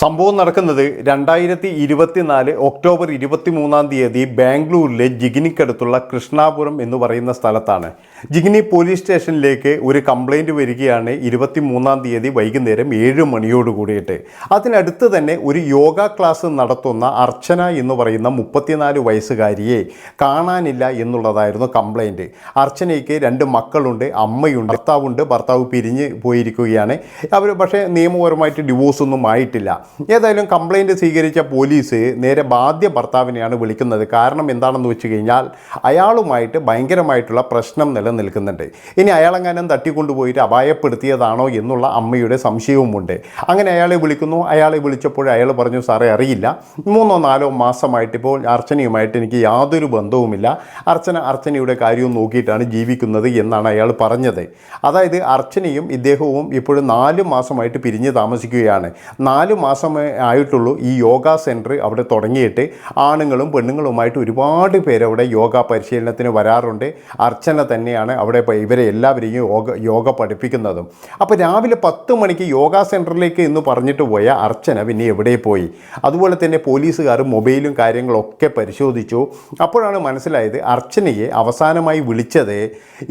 സംഭവം നടക്കുന്നത് രണ്ടായിരത്തി ഇരുപത്തിനാല് ഒക്ടോബർ ഇരുപത്തി മൂന്നാം തീയതി ബാംഗ്ലൂരിലെ ജിഗ്നിക്കടുത്തുള്ള കൃഷ്ണാപുരം എന്ന് പറയുന്ന സ്ഥലത്താണ്. ജിഗ്നി പോലീസ് സ്റ്റേഷനിലേക്ക് ഒരു കംപ്ലൈന്റ് വരികയാണ് ഇരുപത്തി മൂന്നാം തീയതി വൈകുന്നേരം ഏഴ് മണിയോട് കൂടിയിട്ട്. അതിനടുത്ത് തന്നെ ഒരു യോഗ ക്ലാസ് നടത്തുന്ന അർച്ചന എന്ന് പറയുന്ന മുപ്പത്തിനാല് വയസ്സുകാരിയെ കാണാനില്ല എന്നുള്ളതായിരുന്നു കംപ്ലൈന്റ് അർച്ചനയ്ക്ക് രണ്ട് മക്കളുണ്ട് അമ്മയുണ്ട് ഭർത്താവുണ്ട് ഭർത്താവ് പിരിഞ്ഞ് പോയിരിക്കുകയാണ്. അവർ പക്ഷേ നിയമപരമായിട്ട് ഡിവോഴ്സൊന്നും ആയിട്ടില്ല. ഏതായാലും കംപ്ലൈന്റ് സ്വീകരിച്ച പോലീസ് നേരെ ബാധ്യ ഭർത്താവിനെയാണ് വിളിക്കുന്നത്. കാരണം എന്താണെന്ന് വെച്ച് കഴിഞ്ഞാൽ അയാളുമായിട്ട് ഭയങ്കരമായിട്ടുള്ള പ്രശ്നം നിലനിൽക്കുന്നുണ്ട്. ഇനി അയാളെങ്ങാനും തട്ടിക്കൊണ്ടുപോയിട്ട് അപായപ്പെടുത്തിയതാണോ എന്നുള്ള അമ്മയുടെ സംശയവുമുണ്ട്. അങ്ങനെ അയാളെ വിളിക്കുന്നു. അയാളെ വിളിച്ചപ്പോൾ അയാൾ പറഞ്ഞു സാറേ അറിയില്ല. മൂന്നോ നാലോ മാസമായിട്ട് ഇപ്പോൾ അർച്ചനയുമായിട്ട് എനിക്ക് യാതൊരു ബന്ധവുമില്ല. അർച്ചന അർച്ചനയുടെ കാര്യവും നോക്കിയിട്ടാണ് ജീവിക്കുന്നത് എന്നാണ് അയാൾ പറഞ്ഞത്. അതായത് അർച്ചനയും ഇദ്ദേഹവും ഇപ്പോഴും നാല് മാസമായിട്ട് പിരിഞ്ഞ് താമസിക്കുകയാണ്. നാല് മാസമേ ആയിട്ടുള്ളൂ. ഈ യോഗ സെന്റർ അവിടെ തുടങ്ങിയിട്ട് ആണുങ്ങളും പെണ്ണുങ്ങളുമായിട്ട് ഒരുപാട് പേര് അവിടെ യോഗ പരിശീലനത്തിന് വരാറുണ്ട്. അർച്ചന തന്നെയാണ് അവിടെ ഇവരെ എല്ലാവരെയും യോഗ യോഗ പഠിപ്പിക്കുന്നതും. അപ്പോൾ രാവിലെ പത്ത് മണിക്ക് യോഗ സെന്ററിലേക്ക് എന്ന് പറഞ്ഞിട്ട് പോയ അർച്ചന പിന്നെ എവിടെ പോയി? അതുപോലെ തന്നെ പോലീസുകാർ മൊബൈലും കാര്യങ്ങളൊക്കെ പരിശോധിച്ചു. അപ്പോഴാണ് മനസ്സിലായത് അർച്ചനയെ അവസാനമായി വിളിച്ചത്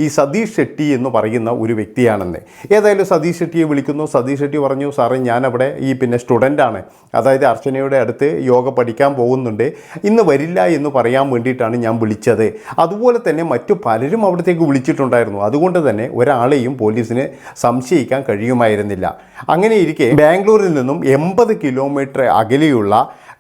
ഈ സതീഷ് ഷെട്ടി എന്ന് പറയുന്ന ഒരു വ്യക്തിയാണെന്ന്. ഏതായാലും സതീഷ് ഷെട്ടിയെ വിളിക്കുന്നു. സതീഷ് ഷെട്ടി പറഞ്ഞു സാറേ ഞാനവിടെ ഈ പിന്നെ സ്റ്റുഡന്റാണ് അതായത് അർച്ചനയുടെ അടുത്ത് യോഗ പഠിക്കാൻ പോകുന്നുണ്ട്. ഇന്ന് വരില്ല എന്ന് പറയാൻ വേണ്ടിയിട്ടാണ് ഞാൻ വിളിച്ചത്. അതുപോലെ തന്നെ മറ്റു പലരും അവിടത്തേക്ക് വിളിച്ചിട്ടുണ്ടായിരുന്നു. അതുകൊണ്ട് തന്നെ ഒരാളെയും പോലീസിന് സംശയിക്കാൻ കഴിയുമായിരുന്നില്ല. അങ്ങനെ ഇരിക്കെ ബാംഗ്ലൂരിൽ നിന്നും എൺപത് കിലോമീറ്റർ അകലെയുള്ള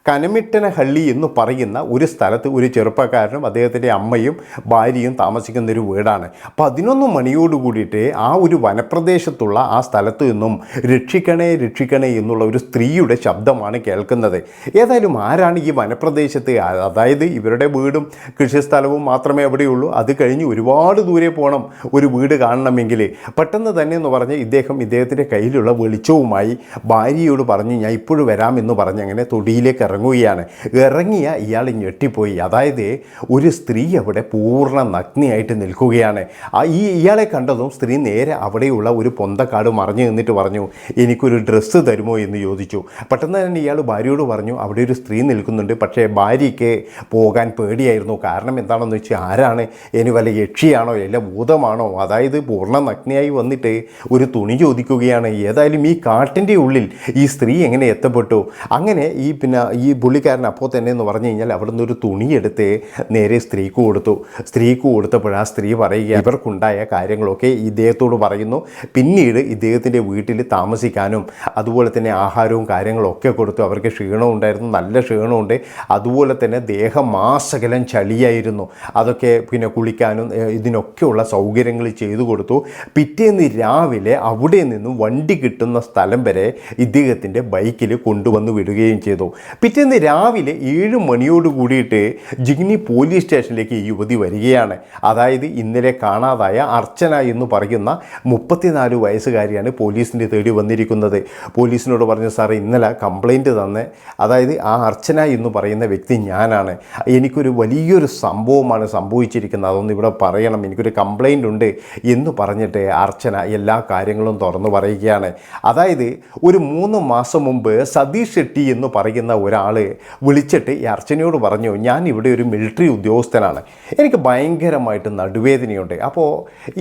കനമിട്ടനഹള്ളി എന്ന് പറയുന്ന ഒരു സ്ഥലത്ത് ഒരു ചെറുപ്പക്കാരനും അദ്ദേഹത്തിന്റെ അമ്മയും ഭാര്യയും താമസിക്കുന്ന ഒരു വീടാണ്. പതിനൊന്ന് മണിയോട് കൂടിയിട്ട് ആ ഒരു വനപ്രദേശത്തുള്ള ആ സ്ഥലത്ത് നിന്നും രക്ഷിക്കണേ രക്ഷിക്കണേ എന്നുള്ള ഒരു സ്ത്രീയുടെ ശബ്ദമാണ് കേൾക്കുന്നത്. ഏതായാലും ആരാണ് ഈ വനപ്രദേശത്ത്? അതായത് ഇവരുടെ വീടും കൃഷിസ്ഥലവും മാത്രമേ അവിടെയുള്ളൂ. അത് കഴിഞ്ഞ് ഒരുപാട് ദൂരെ പോകണം ഒരു വീട് കാണണമെങ്കിൽ പെട്ടെന്ന് തന്നെ എന്ന് പറഞ്ഞ് ഇദ്ദേഹം ഇദ്ദേഹത്തിന്റെ കയ്യിലുള്ള വെളിച്ചവുമായി ഭാര്യയോട് പറഞ്ഞു ഞാൻ ഇപ്പോഴും വരാമെന്ന് പറഞ്ഞ് അങ്ങനെ തൊടിയിലേക്ക് ഇറങ്ങുകയാണ് ഇറങ്ങിയ ഇയാൾ ഞെട്ടിപ്പോയി. അതായത് ഒരു സ്ത്രീ അവിടെ പൂർണ നഗ്നിയായിട്ട് നിൽക്കുകയാണ്. ഈ ഇയാളെ കണ്ടതും സ്ത്രീ നേരെ അവിടെയുള്ള ഒരു പൊന്തക്കാട് മറിഞ്ഞു നിന്നിട്ട് പറഞ്ഞു എനിക്കൊരു ഡ്രസ്സ് തരുമോ? എന്ന് ചോദിച്ചു. പെട്ടെന്ന് തന്നെ ഇയാൾ ഭാര്യയോട് പറഞ്ഞു അവിടെ ഒരു സ്ത്രീ നിൽക്കുന്നുണ്ട്. പക്ഷേ ഭാര്യയ്ക്ക് പോകാൻ പേടിയായിരുന്നു. കാരണം എന്താണെന്ന് വെച്ചാൽ ആരാണ്? ഇനി വല്ല യക്ഷിയാണോ? അല്ല ഭൂതമാണോ? അതായത് പൂർണ നഗ്നയായി വന്നിട്ട് ഒരു തുണി ചോദിക്കുകയാണ്. ഏതായാലും ഈ കാട്ടിന്റെ ഉള്ളിൽ ഈ സ്ത്രീ എങ്ങനെ എത്തപ്പെട്ടു? അങ്ങനെ ഈ പിന്നെ പുള്ളിക്കാരൻ അപ്പോൾ തന്നെ എന്ന് പറഞ്ഞു കഴിഞ്ഞാൽ അവിടെ നിന്ന് ഒരു തുണിയെടുത്ത് നേരെ സ്ത്രീക്ക് കൊടുത്തു. സ്ത്രീക്ക് കൊടുത്തപ്പോൾ ആ സ്ത്രീ പറയുക ഇവർക്കുണ്ടായ കാര്യങ്ങളൊക്കെ ഇദ്ദേഹത്തോട് പറയുന്നു. പിന്നീട് ഇദ്ദേഹത്തിന്റെ വീട്ടിൽ താമസിക്കാനും അതുപോലെ തന്നെ ആഹാരവും കാര്യങ്ങളൊക്കെ കൊടുത്തു. അവർക്ക് ക്ഷീണവും ഉണ്ടായിരുന്നു നല്ല ക്ഷീണമുണ്ട് അതുപോലെ തന്നെ ദേഹം മാസകലം ചളിയായിരുന്നു. അതൊക്കെ പിന്നെ കുളിക്കാനും ഇതിനൊക്കെയുള്ള സൗകര്യങ്ങൾ ചെയ്തു കൊടുത്തു. പിറ്റേന്ന് രാവിലെ അവിടെ നിന്നും വണ്ടി കിട്ടുന്ന സ്ഥലം വരെ ഇദ്ദേഹത്തിന്റെ ബൈക്കിൽ കൊണ്ടുവന്ന് വിടുകയും ചെയ്തു. പിറ്റേന്ന് രാവിലെ ഏഴ് മണിയോട് കൂടിയിട്ട് ജിഗ്നി പോലീസ് സ്റ്റേഷനിലേക്ക് ഈ യുവതി വരികയാണ്. അതായത് ഇന്നലെ കാണാതായ അർച്ചന എന്ന് പറയുന്ന മുപ്പത്തിനാല് വയസ്സുകാരിയാണ് പോലീസിന്റെ തേടി വന്നിരിക്കുന്നത്. പോലീസിനോട് പറഞ്ഞു സാറേ ഇന്നലെ കംപ്ലൈന്റ് തന്നെ. അതായത് ആ അർച്ചന എന്ന് പറയുന്ന വ്യക്തി ഞാനാണ്. എനിക്കൊരു വലിയൊരു സംഭവമാണ് സംഭവിച്ചിരിക്കുന്നത്. അതൊന്നും ഇവിടെ പറയണം. എനിക്കൊരു കംപ്ലൈന്റ് ഉണ്ട് എന്ന് പറഞ്ഞിട്ട് അർച്ചന എല്ലാ കാര്യങ്ങളും തുറന്നു പറയുകയാണ്. അതായത് ഒരു മൂന്ന് മാസം മുമ്പ് സതീഷ് ഷെട്ടി എന്ന് പറയുന്ന ഒരാൾ വിളിച്ചിട്ട് ഈ അർച്ചനയോട് പറഞ്ഞു ഞാൻ ഇവിടെ ഒരു മിലിറ്ററി ഉദ്യോഗസ്ഥനാണ്. എനിക്ക് ഭയങ്കരമായിട്ട് നടുവേദനയുണ്ട്. അപ്പോൾ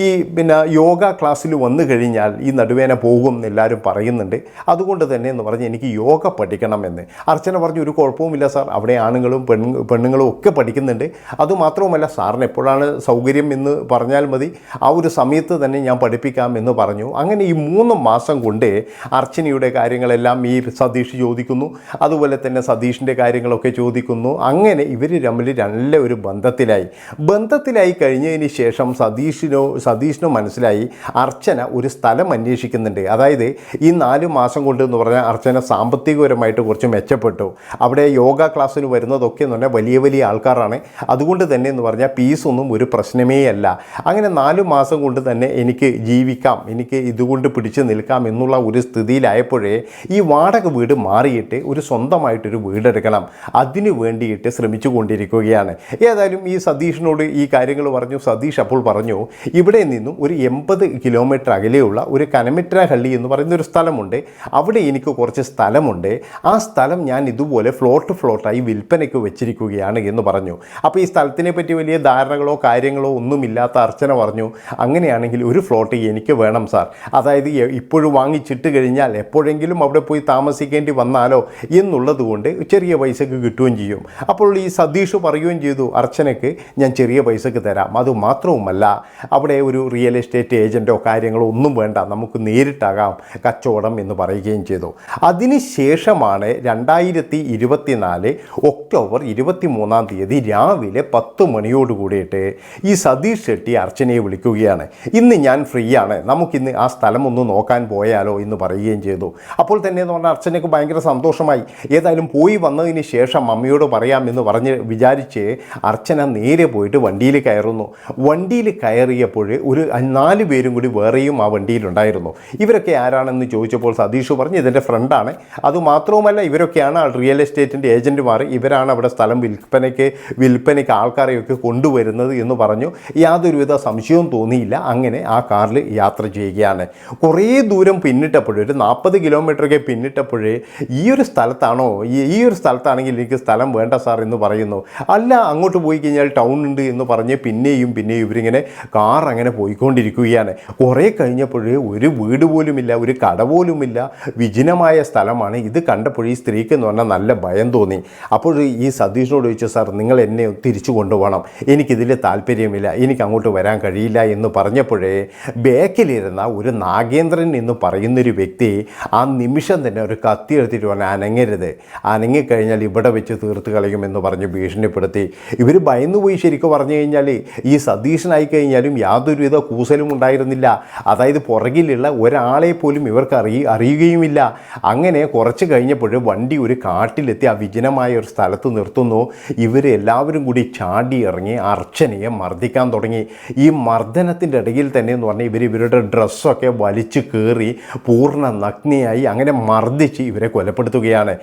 ഈ പിന്നെ യോഗ ക്ലാസ്സിൽ വന്നു കഴിഞ്ഞാൽ ഈ നടുവേദന പോകും എന്ന് എല്ലാവരും പറയുന്നുണ്ട്. അതുകൊണ്ട് തന്നെ എന്ന് പറഞ്ഞ് എനിക്ക് യോഗ പഠിക്കണമെന്ന്. അർച്ചന പറഞ്ഞു ഒരു കുഴപ്പവുമില്ല സാർ. അവിടെ ആണുങ്ങളും പെണ്ണു പെണ്ണുങ്ങളും ഒക്കെ പഠിക്കുന്നുണ്ട്. അതുമാത്രവുമല്ല സാറിന് എപ്പോഴാണ് സൗകര്യം എന്ന് പറഞ്ഞാൽ മതി. ആ ഒരു സമയത്ത് തന്നെ ഞാൻ പഠിപ്പിക്കാം എന്ന് പറഞ്ഞു. അങ്ങനെ ഈ മൂന്ന് മാസം കൊണ്ട് അർച്ചനയുടെ കാര്യങ്ങളെല്ലാം ഈ സതീഷ് ചോദിക്കുന്നു. അതുപോലെ തന്നെ സതീഷിന്റെ കാര്യങ്ങളൊക്കെ ചോദിക്കുന്നു. അങ്ങനെ ഇവർ തമ്മിൽ നല്ല ഒരു ബന്ധത്തിലായി. ബന്ധത്തിലായി കഴിഞ്ഞതിന് ശേഷം സതീഷിനോ സതീഷിനോ മനസ്സിലായി അർച്ചന ഒരു സ്ഥലം അന്വേഷിക്കുന്നുണ്ട്. അതായത് ഈ നാല് മാസം കൊണ്ട് എന്ന് പറഞ്ഞാൽ അർച്ചന സാമ്പത്തികപരമായിട്ട് കുറച്ച് മെച്ചപ്പെട്ടു. അവിടെ യോഗ ക്ലാസ്സിന് വരുന്നതൊക്കെ എന്ന് പറഞ്ഞാൽ വലിയ വലിയ ആൾക്കാരാണ്. അതുകൊണ്ട് തന്നെ എന്ന് പറഞ്ഞാൽ ഫീസൊന്നും ഒരു പ്രശ്നമേ അല്ല. അങ്ങനെ നാല് മാസം കൊണ്ട് തന്നെ എനിക്ക് ജീവിക്കാം എനിക്ക് ഇതുകൊണ്ട് പിടിച്ചു നിൽക്കാം എന്നുള്ള ഒരു സ്ഥിതിയിലായപ്പോഴേ ഈ വാടക വീട് മാറിയിട്ട് ഒരു സ്വന്തമായിട്ടൊരു ഒരു വീടെടുക്കണം. അതിനു വേണ്ടിയിട്ട് ശ്രമിച്ചു കൊണ്ടിരിക്കുകയാണ്. ഏതായാലും ഈ സതീഷിനോട് ഈ കാര്യങ്ങൾ പറഞ്ഞു. സതീഷ് അപ്പോൾ പറഞ്ഞു ഇവിടെ നിന്നും ഒരു എൺപത് കിലോമീറ്റർ അകലെയുള്ള ഒരു കനമിട്രഹള്ളി എന്ന് പറയുന്ന ഒരു സ്ഥലമുണ്ട്. അവിടെ എനിക്ക് കുറച്ച് സ്ഥലമുണ്ട്. ആ സ്ഥലം ഞാൻ ഇതുപോലെ ഫ്ലോട്ട് ഫ്ലോട്ടായി വിൽപ്പനയ്ക്ക് വെച്ചിരിക്കുകയാണ് എന്ന് പറഞ്ഞു. അപ്പോൾ ഈ സ്ഥലത്തിനെ പറ്റി വലിയ ധാരണകളോ കാര്യങ്ങളോ ഒന്നുമില്ലാത്ത അർച്ചന പറഞ്ഞു അങ്ങനെയാണെങ്കിൽ ഒരു ഫ്ലോട്ട് എനിക്ക് വേണം സാർ. അതായത് ഇപ്പോഴും വാങ്ങിച്ചിട്ട് കഴിഞ്ഞാൽ എപ്പോഴെങ്കിലും അവിടെ പോയി താമസിക്കേണ്ടി വന്നാലോ എന്നുള്ളത് കൊണ്ട് ചെറിയ പൈസക്ക് കിട്ടുകയും ചെയ്യും. അപ്പോൾ ഈ സതീഷ് പറയുകയും ചെയ്തു അർച്ചനയ്ക്ക് ഞാൻ ചെറിയ പൈസക്ക് തരാം. അത് മാത്രവുമല്ല അവിടെ ഒരു റിയൽ എസ്റ്റേറ്റ് ഏജന്റോ കാര്യങ്ങളോ ഒന്നും വേണ്ട. നമുക്ക് നേരിട്ടാകാം കച്ചവടം എന്ന് പറയുകയും ചെയ്തു. അതിനുശേഷമാണ് രണ്ടായിരത്തി ഇരുപത്തിനാല് ഒക്ടോബർ ഇരുപത്തി മൂന്നാം തീയതി രാവിലെ പത്ത് മണിയോട് കൂടിയിട്ട് ഈ സതീഷ് ഷെട്ടി അർച്ചനയെ വിളിക്കുകയാണ്. ഇന്ന് ഞാൻ ഫ്രീ ആണ്. നമുക്കിന്ന് ആ സ്ഥലം ഒന്ന് നോക്കാൻ പോയാലോ എന്ന് പറയുകയും ചെയ്തു. അപ്പോൾ തന്നെ എന്ന് പറഞ്ഞാൽ അർച്ചനയ്ക്ക് ഭയങ്കര സന്തോഷമായി. ഏതായാലും പോയി വന്നതിന് ശേഷം അമ്മയോട് പറയാമെന്ന് പറഞ്ഞ് വിചാരിച്ച് അർച്ചന നേരെ പോയിട്ട് വണ്ടിയിൽ കയറുന്നു. വണ്ടിയിൽ കയറിയപ്പോൾ ഒരു നാല് പേരും കൂടി വേറെയും ആ വണ്ടിയിലുണ്ടായിരുന്നു ഇവരൊക്കെ ആരാണെന്ന് ചോദിച്ചപ്പോൾ സതീഷ് പറഞ്ഞു ഇതിന്റെ ഫ്രണ്ടാണ് അതുമാത്രവുമല്ല ഇവരൊക്കെയാണ് റിയൽ എസ്റ്റേറ്റിന്റെ ഏജന്റുമാർ ഇവരാണ് അവിടെ സ്ഥലം വിൽപ്പനയ്ക്ക് വിൽപ്പനയ്ക്ക് ആൾക്കാരെയൊക്കെ കൊണ്ടുവരുന്നത് എന്ന് പറഞ്ഞു. യാതൊരുവിധ സംശയവും തോന്നിയില്ല. അങ്ങനെ ആ കാറിൽ യാത്ര ചെയ്യുകയാണ്. കുറേ ദൂരം പിന്നിട്ടപ്പോഴേ ഒരു നാൽപ്പത് കിലോമീറ്ററൊക്കെ പിന്നിട്ടപ്പോഴേ ഈ ഒരു സ്ഥലത്താണോ ഈ ഈ ഒരു സ്ഥലത്താണെങ്കിൽ എനിക്ക് സ്ഥലം വേണ്ട സാർ എന്ന് പറയുന്നു. അല്ല അങ്ങോട്ട് പോയി കഴിഞ്ഞാൽ ടൗൺ ഉണ്ട് എന്ന് പറഞ്ഞ് പിന്നെയും പിന്നെയും ഇവരിങ്ങനെ കാർ അങ്ങനെ പോയിക്കൊണ്ടിരിക്കുകയാണ്. കുറേ കഴിഞ്ഞപ്പോഴേ ഒരു വീട് പോലുമില്ല ഒരു കട പോലുമില്ല വിജനമായ സ്ഥലമാണ്. ഇത് കണ്ടപ്പോൾ ഈ സ്ത്രീക്ക് എന്ന് പറഞ്ഞാൽ നല്ല ഭയം തോന്നി. അപ്പോൾ ഈ സതീഷിനോട് ചോദിച്ചു സാർ നിങ്ങൾ എന്നെ തിരിച്ചു കൊണ്ടുപോകണം. എനിക്കിതിൽ താല്പര്യമില്ല. എനിക്ക് അങ്ങോട്ട് വരാൻ കഴിയില്ല എന്ന് പറഞ്ഞപ്പോഴേ ബേക്കിലിരുന്ന ഒരു നാഗേന്ദ്രൻ എന്ന് പറയുന്നൊരു വ്യക്തി ആ നിമിഷം തന്നെ ഒരു കത്തി എടുത്തിട്ട് പറഞ്ഞു അനങ്ങരുത്. അനങ്ങിക്കഴിഞ്ഞാൽ ഇവിടെ വെച്ച് തീർത്ത് കളയുമെന്ന് പറഞ്ഞ് ഭീഷണിപ്പെടുത്തി. ഇവർ ഭയന്നുപോയി ശരിക്കും പറഞ്ഞു കഴിഞ്ഞാൽ ഈ സതീശനായി കഴിഞ്ഞാലും യാതൊരുവിധ കൂസലും ഉണ്ടായിരുന്നില്ല. അതായത് പുറകിലുള്ള ഒരാളെ പോലും ഇവർക്ക് അറിയ അറിയുകയുമില്ല. അങ്ങനെ കുറച്ച് കഴിഞ്ഞപ്പോൾ വണ്ടി ഒരു കാട്ടിലെത്തി ആ വിജനമായ ഒരു സ്ഥലത്ത് നിർത്തുന്നു. ഇവർ എല്ലാവരും കൂടി ചാടി ഇറങ്ങി അർച്ചനയെ മർദ്ദിക്കാൻ തുടങ്ങി. ഈ മർദ്ദനത്തിന്റെ ഇടയിൽ തന്നെ എന്ന് പറഞ്ഞാൽ ഇവർ ഇവരുടെ ഡ്രസ്സൊക്കെ വലിച്ചു കയറി പൂർണ നഗ്നയായി അങ്ങനെ മർദ്ദിച്ച് ഇവരെ കൊലപ്പെടുത്തുകയാണ്.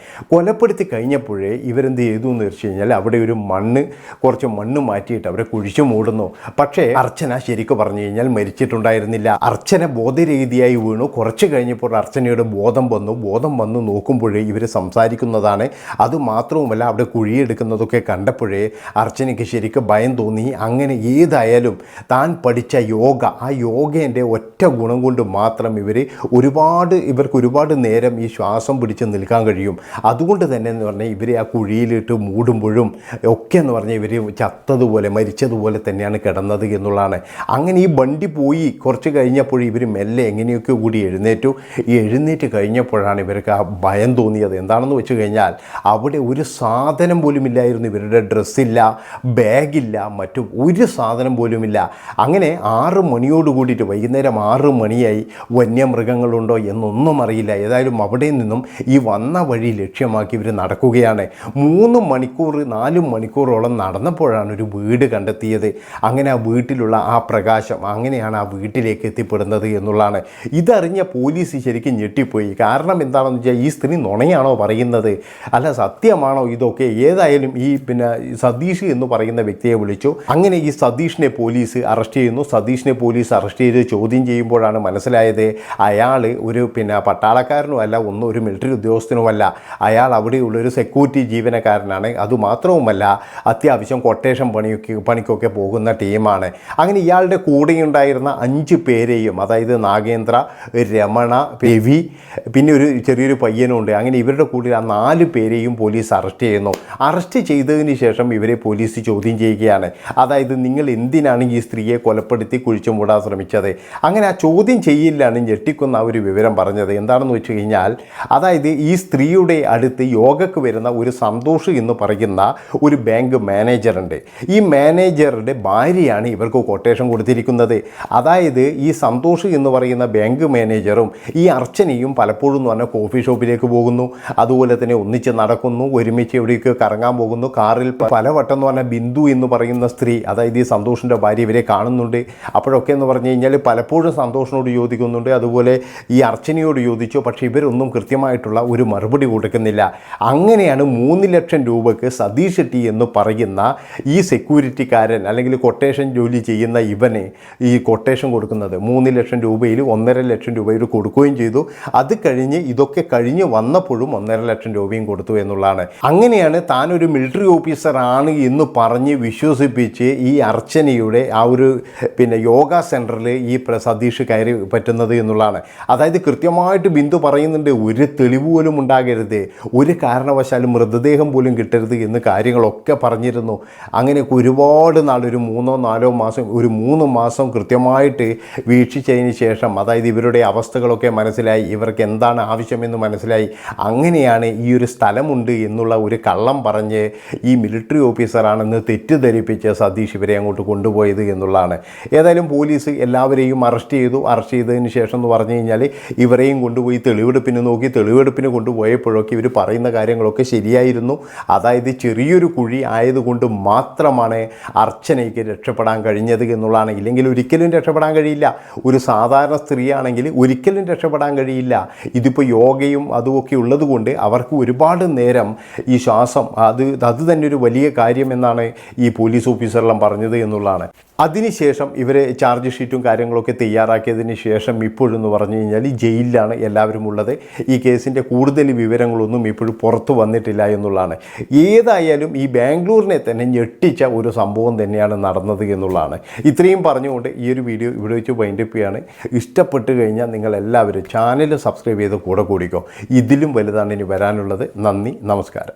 കൊലപ്പെടുത്തി കഴിഞ്ഞപ്പോഴേ ഇവരെന്ത് ചെയ്തു എന്ന് വെച്ച് കഴിഞ്ഞാൽ അവിടെ ഒരു മണ്ണ് കുറച്ച് മണ്ണ് മാറ്റിയിട്ട് അവരെ കുഴിച്ചു മൂടുന്നു. പക്ഷേ അർച്ചന ശരിക്കും പറഞ്ഞു കഴിഞ്ഞാൽ മരിച്ചിട്ടുണ്ടായിരുന്നില്ല. അർച്ചന ബോധരീതിയായി വീണു. കുറച്ച് കഴിഞ്ഞപ്പോൾ അർച്ചനയുടെ ബോധം വന്നു. ബോധം വന്നു നോക്കുമ്പോഴേ ഇവർ സംസാരിക്കുന്നതാണ്. അതുമാത്രവുമല്ല അവിടെ കുഴിയെടുക്കുന്നതൊക്കെ കണ്ടപ്പോഴേ അർച്ചനയ്ക്ക് ശരിക്കും ഭയം തോന്നി. അങ്ങനെ ഏതായാലും താൻ പഠിച്ച യോഗ ആ യോഗേന്റെ ഒറ്റ ഗുണം കൊണ്ട് മാത്രം ഇവർ ഒരുപാട് ഇവർക്ക് ഒരുപാട് നേരം ഈ ശ്വാസം പിടിച്ച് നിൽക്കാൻ കഴിയും. അതുകൊണ്ട് തന്നെ എന്ന് പറഞ്ഞാൽ ഇവരെ ആ കുഴിയിലിട്ട് മൂടുമ്പോഴും ഒക്കെ എന്ന് പറഞ്ഞാൽ ഇവർ ചത്തതുപോലെ മരിച്ചതുപോലെ തന്നെയാണ് കിടന്നത് എന്നുള്ളതാണ്. അങ്ങനെ ഈ വണ്ടി പോയി കുറച്ച് കഴിഞ്ഞപ്പോൾ ഇവർ മെല്ലെ എങ്ങനെയൊക്കെ കൂടി എഴുന്നേറ്റു. എഴുന്നേറ്റ് കഴിഞ്ഞപ്പോഴാണ് ഇവർക്ക് ആ ഭയം തോന്നിയത്. എന്താണെന്ന് വെച്ച് കഴിഞ്ഞാൽ അവിടെ ഒരു സാധനം പോലും ഇല്ലായിരുന്നു ഇവരുടെ ഡ്രസ്സില്ല ബാഗില്ല മറ്റു ഒരു സാധനം പോലുമില്ല. അങ്ങനെ ആറ് മണിയോട് കൂടിയിട്ട് വൈകുന്നേരം ആറ് മണിയായി. വന്യമൃഗങ്ങളുണ്ടോ എന്നൊന്നും അറിയില്ല. ഏതായാലും അവിടെ നിന്നും ഈ വന്ന വഴി ലക്ഷ്യമാക്കി ഇവർ നടക്കുകയാണ്. മൂന്ന് മണിക്കൂർ നാല് മണിക്കൂറോളം നടന്നപ്പോഴാണ് ഒരു വീട് കണ്ടെത്തിയത്. അങ്ങനെ ആ വീട്ടിലുള്ള ആ പ്രകാശം അങ്ങനെയാണ് ആ വീട്ടിലേക്ക് എത്തിപ്പെടുന്നത് എന്നുള്ളതാണ്. ഇതറിഞ്ഞ പോലീസ് ശരിക്കും ഞെട്ടിപ്പോയി. കാരണം എന്താണെന്ന് വെച്ചാൽ ഈ സ്ത്രീ നുണയാണോ പറയുന്നത്? അല്ല സത്യമാണോ ഇതൊക്കെ? ഏതായാലും ഈ പിന്നെ സതീഷ് എന്ന് പറയുന്ന വ്യക്തിയെ വിളിച്ചു. അങ്ങനെ ഈ സതീഷിനെ പോലീസ് അറസ്റ്റ് ചെയ്യുന്നു. സതീഷിനെ പോലീസ് അറസ്റ്റ് ചെയ്ത് ചോദ്യം ചെയ്യുമ്പോഴാണ് മനസ്സിലായത് അയാൾ ഒരു പിന്നെ പട്ടാളക്കാരനുമല്ല ഒന്നും ഒരു മിലിറ്ററി ഉദ്യോഗസ്ഥനുമല്ല. അയാൾ അവിടെയുള്ള ഒരു സെക്യൂരിറ്റി ജീവനക്കാരനാണ്. അതുമാത്രവുമല്ല അത്യാവശ്യം കൊട്ടേഷൻ പണിയൊക്കെ പണിക്കൊക്കെ പോകുന്ന ടീമാണ്. അങ്ങനെ ഇയാളുടെ കൂടെയുണ്ടായിരുന്ന അഞ്ച് പേരെയും അതായത് നാഗേന്ദ്ര രമണ രവി പിന്നെ ഒരു ചെറിയൊരു പയ്യനുണ്ട്. അങ്ങനെ ഇവരുടെ കൂടെ ആ നാല് പേരെയും പോലീസ് അറസ്റ്റ് ചെയ്യുന്നു. അറസ്റ്റ് ചെയ്തതിന് ശേഷം ഇവരെ പോലീസ് ചോദ്യം ചെയ്യുകയാണ്. അതായത് നിങ്ങൾ എന്തിനാണ് ഈ സ്ത്രീയെ കൊലപ്പെടുത്തി കുഴിച്ചു മൂടാൻ ശ്രമിച്ചത്? അങ്ങനെ ആ ചോദ്യം ചെയ്യില്ലാണ് ഞെട്ടിക്കുന്ന ആ ഒരു വിവരം പറഞ്ഞത്. എന്താണെന്ന് വെച്ച് കഴിഞ്ഞാൽ അതായത് ഈ സ്ത്രീയുടെ അടുത്ത് യോഗക്ക് വരുന്ന ഒരു സന്തോഷ് എന്ന് പറയുന്ന ഒരു ബാങ്ക് മാനേജറുണ്ട് ഈ മാനേജറുടെ ഭാര്യയാണ് ഇവർക്ക് കൊട്ടേഷൻ കൊടുത്തിരിക്കുന്നത്. അതായത് ഈ സന്തോഷ് എന്ന് പറയുന്ന ബാങ്ക് മാനേജറും ഈ അർച്ചനയും പലപ്പോഴും എന്ന് പറഞ്ഞാൽ കോഫി ഷോപ്പിലേക്ക് പോകുന്നു. അതുപോലെ തന്നെ ഒന്നിച്ച് നടക്കുന്നു ഒരുമിച്ച് എവിടേക്ക് കറങ്ങാൻ പോകുന്നു. കാറിൽ പലവട്ടം എന്ന് പറഞ്ഞാൽ ബിന്ദു എന്ന് പറയുന്ന സ്ത്രീ അതായത് ഈ സന്തോഷിന്റെ ഭാര്യ ഇവരെ കാണുന്നുണ്ട്. അപ്പോഴൊക്കെ എന്ന് പറഞ്ഞു കഴിഞ്ഞാൽ പലപ്പോഴും സന്തോഷിനോട് ചോദിക്കുന്നുണ്ട് അതുപോലെ ഈ അർച്ചനയോട് ചോദിച്ചു പക്ഷേ ഇവരൊന്നും കൃത്യമായിട്ടുള്ള ഒരു മറുപടി കൊടുക്കുന്നില്ല. അങ്ങനെയാണ് മൂന്ന് ലക്ഷം രൂപയ്ക്ക് സതീഷ് ഷെട്ടി എന്ന് പറയുന്ന ഈ സെക്യൂരിറ്റിക്കാരൻ അല്ലെങ്കിൽ കൊട്ടേഷൻ ജോലി ചെയ്യുന്ന ഇവനെ ഈ കൊട്ടേഷൻ കൊടുക്കുന്നത്. മൂന്ന് ലക്ഷം രൂപയിൽ ഒന്നര ലക്ഷം രൂപയിൽ കൊടുക്കുകയും ചെയ്തു. അത് കഴിഞ്ഞ് ഇതൊക്കെ കഴിഞ്ഞ് വന്നപ്പോഴും ഒന്നര ലക്ഷം രൂപയും കൊടുത്തു എന്നുള്ളതാണ്. അങ്ങനെയാണ് താൻ ഒരു മിലിറ്ററി ഓഫീസറാണ് എന്ന് പറഞ്ഞ് വിശ്വസിപ്പിച്ച് ഈ അർച്ചനയുടെ ആ ഒരു പിന്നെ യോഗ സെന്ററിൽ ഈ സതീഷ് കയറി പറ്റുന്നത് എന്നുള്ളതാണ്. അതായത് കൃത്യമായിട്ട് ബിന്ദു പറയുന്നുണ്ട് ഒരു തെളിവ് പോലും ഉണ്ടാകരുത്. ഒരു കാരണവശാലും മൃതദേഹം പോലും കിട്ടരുത് എന്ന് കാര്യങ്ങളൊക്കെ പറഞ്ഞിരുന്നു. അങ്ങനെയൊക്കെ ഒരുപാട് നാൾ ഒരു മൂന്നോ നാലോ മാസം ഒരു മൂന്ന് മാസം കൃത്യമായിട്ട് വീക്ഷിച്ചതിന് ശേഷം അതായത് ഇവരുടെ അവസ്ഥകളൊക്കെ മനസ്സിലായി ഇവർക്ക് എന്താണ് ആവശ്യമെന്ന് മനസ്സിലായി. അങ്ങനെയാണ് ഈ ഒരു സ്ഥലമുണ്ട് എന്നുള്ള ഒരു കള്ളം പറഞ്ഞ് ഈ മിലിറ്ററി ഓഫീസറാണെന്ന് തെറ്റിദ്ധരിപ്പിച്ച് സതീഷ് ഇവരെ അങ്ങോട്ട് കൊണ്ടുപോയത് എന്നുള്ളതാണ്. ഏതായാലും പോലീസ് എല്ലാവരെയും അറസ്റ്റ് ചെയ്തു. അറസ്റ്റ് ചെയ്തതിന് ശേഷം എന്ന് പറഞ്ഞു കഴിഞ്ഞാൽ ഇവരെയും കൊണ്ടുപോയി തെളിവെടുപ്പിന് നോക്കി. തെളിവെടുപ്പിന് കൊണ്ടുപോയപ്പോഴൊക്കെ ഇവർ പറയുന്ന കാര്യങ്ങളൊക്കെ ശരിയായിരുന്നു. അതായത് ചെറിയൊരു കുഴി ആയതുകൊണ്ട് മാത്രമാണ് അർച്ചനയ്ക്ക് രക്ഷപ്പെടാൻ കഴിഞ്ഞത് എന്നുള്ളതാണ്. ഇല്ലെങ്കിൽ ഒരിക്കലും രക്ഷപ്പെടാൻ കഴിയില്ല. ഒരു സാധാരണ സ്ത്രീയാണെങ്കിൽ ഒരിക്കലും രക്ഷപ്പെടാൻ കഴിയില്ല. ഇതിപ്പോൾ യോഗയും അതുമൊക്കെ ഉള്ളതുകൊണ്ട് അവർക്ക് ഒരുപാട് നേരം ഈ ശ്വാസം അത് അത് തന്നെ ഒരു വലിയ കാര്യം എന്നാണ് ഈ പോലീസ് ഓഫീസറെല്ലാം പറഞ്ഞത് എന്നുള്ളതാണ്. അതിനുശേഷം ഇവരെ ചാർജ് ഷീറ്റും കാര്യങ്ങളൊക്കെ തയ്യാറാക്കിയതിന് ശേഷം ഇപ്പോഴെന്ന് പറഞ്ഞു കഴിഞ്ഞാൽ ജയിലിലാണ് എല്ലാവരും ഉള്ളത്. ഈ കേസിന്റെ കൂടുതൽ വിവരങ്ങളൊന്നും ഇപ്പോഴും പുറത്ത് വന്നിട്ടില്ല എന്നുള്ളതാണ്. ഏതായാലും ഈ ബാംഗ്ലൂരിനെ തന്നെ ഞെട്ടിച്ച ഒരു സംഭവം തന്നെയാണ് നടന്നത് എന്നുള്ളതാണ്. ഇത്രയും പറഞ്ഞുകൊണ്ട് ഈ ഒരു വീഡിയോ ഇവിടെ വെച്ച് വൈൻഡപ്പ് ചെയ്യാണ്. ഇഷ്ടപ്പെട്ട് കഴിഞ്ഞാൽ നിങ്ങൾ എല്ലാവരും ചാനൽ സബ്സ്ക്രൈബ് ചെയ്ത് കൂടെ കൂടിക്കോ. ഇതിലും വലുതാണ് ഇനി വരാനുള്ളത്. നന്ദി നമസ്കാരം.